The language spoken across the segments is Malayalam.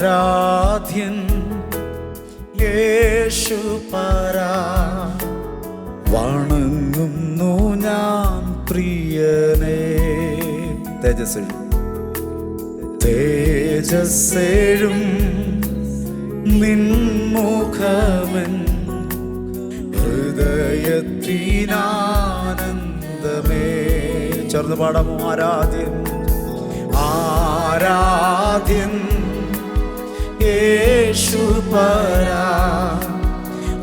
ആരാധ്യൻ യേശു പരാ. വണങ്ങുന്നു ഞാൻ പ്രിയനെ. തേജസ് തേജസ്സേഴും നിൻമുഖമൻ. ഹൃദയത്തിനാനന്ദമേ. ചേർന്ന് ആരാധ്യൻ? ആരാധ്യൻ യേശു പരാ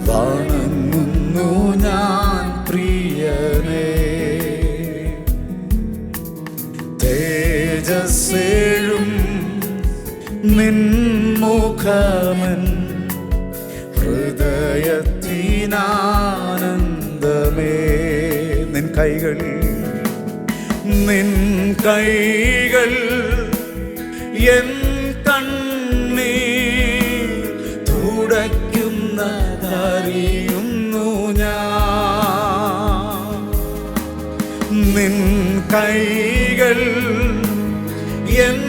വണങ്ങുന്നു ഞാൻ പ്രിയനേ. തേജസ്സേഴും നിൻമുഖമൻ. ഹൃദയത്തിനാനന്ദമേ. നിൻ കൈകൾ നിൻ കൈകൾ എൻ തുടയ്ക്കുന്നതറിയുന്നു ഞാൻ. നിൻ കൈകൾ എൻ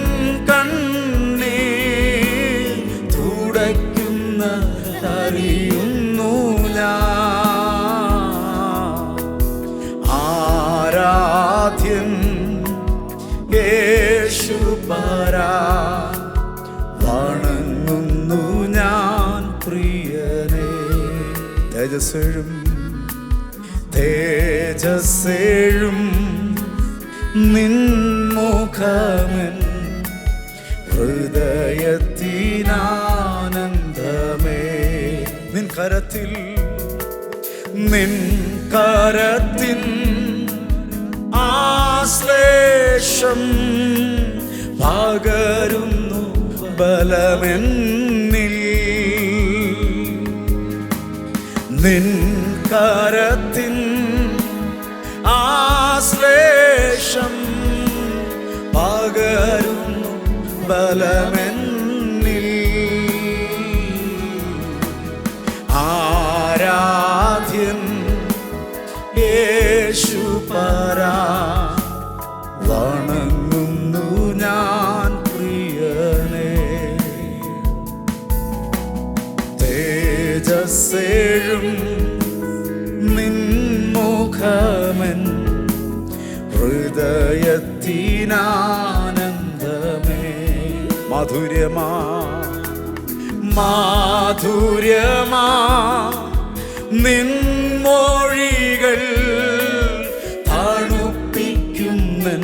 കണ്ണേ തുടയ്ക്കുന്ന അറിയുന്നു ഞാൻ. ആരാധ്യൻ യേശു പരാ വണങ്ങുന്നു തേജസ്സെഴും തേജസ്സേഴും നിൻമുഖമൻ. ഹൃദയത്തിനാനന്ദമേ നിൻ കരത്തിൽ നിൻ കരത്തിൻ ആശ്ലേഷം പകരുന്നു ബലമെന്നിൽ നിൻ കരത്തിൻ ആശ്ലേഷം പകരുന്നു ബലമെന്നിൽ. ആരാധ്യൻ തേജസ്സേഴും നിൻമുഖമൻ. ഹൃദയത്തിനാനന്ദമേ. മധുരമാ മാധുര്യമാ. നിൻമൊഴികൾ തണുപ്പിക്കുന്നൻ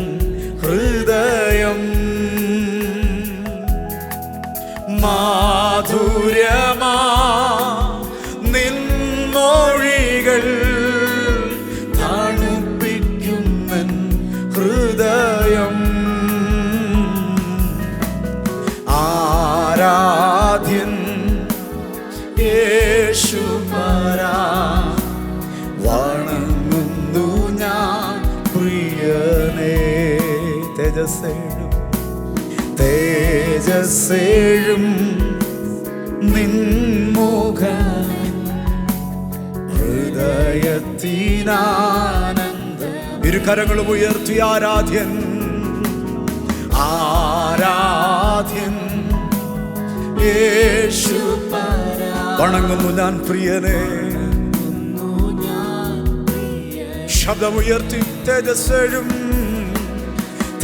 ഹൃദയം. മാധുര്യമാ യേശു പരാ വണങ്ങുന്നു ഞാൻ പ്രിയനേ. തേജസ്സേഴും തേജസ്സേഴും നിൻമുഖ. ഹൃദയത്തിനാനന്ദം. ഇരു കരങ്ങളും ഉയർത്തി ആരാധ്യൻ ആരാധ്യൻ. യേശു വണങ്ങുന്നു ഞാൻ പ്രിയനെ. ശബ്ദമുയർത്തി തേജസ്സേഴും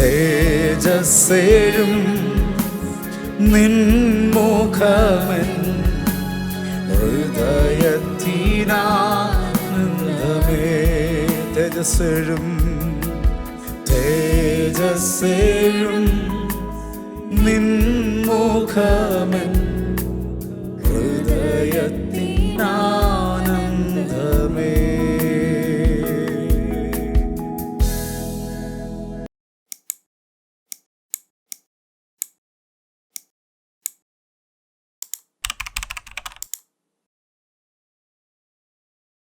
തേജസ്സേഴും നിൻമുഖമൻ ഹൃദയത്തിനാനന്ദമേ തേജസ്സേഴും തേജസ്സേഴും നിൻമുഖമൻ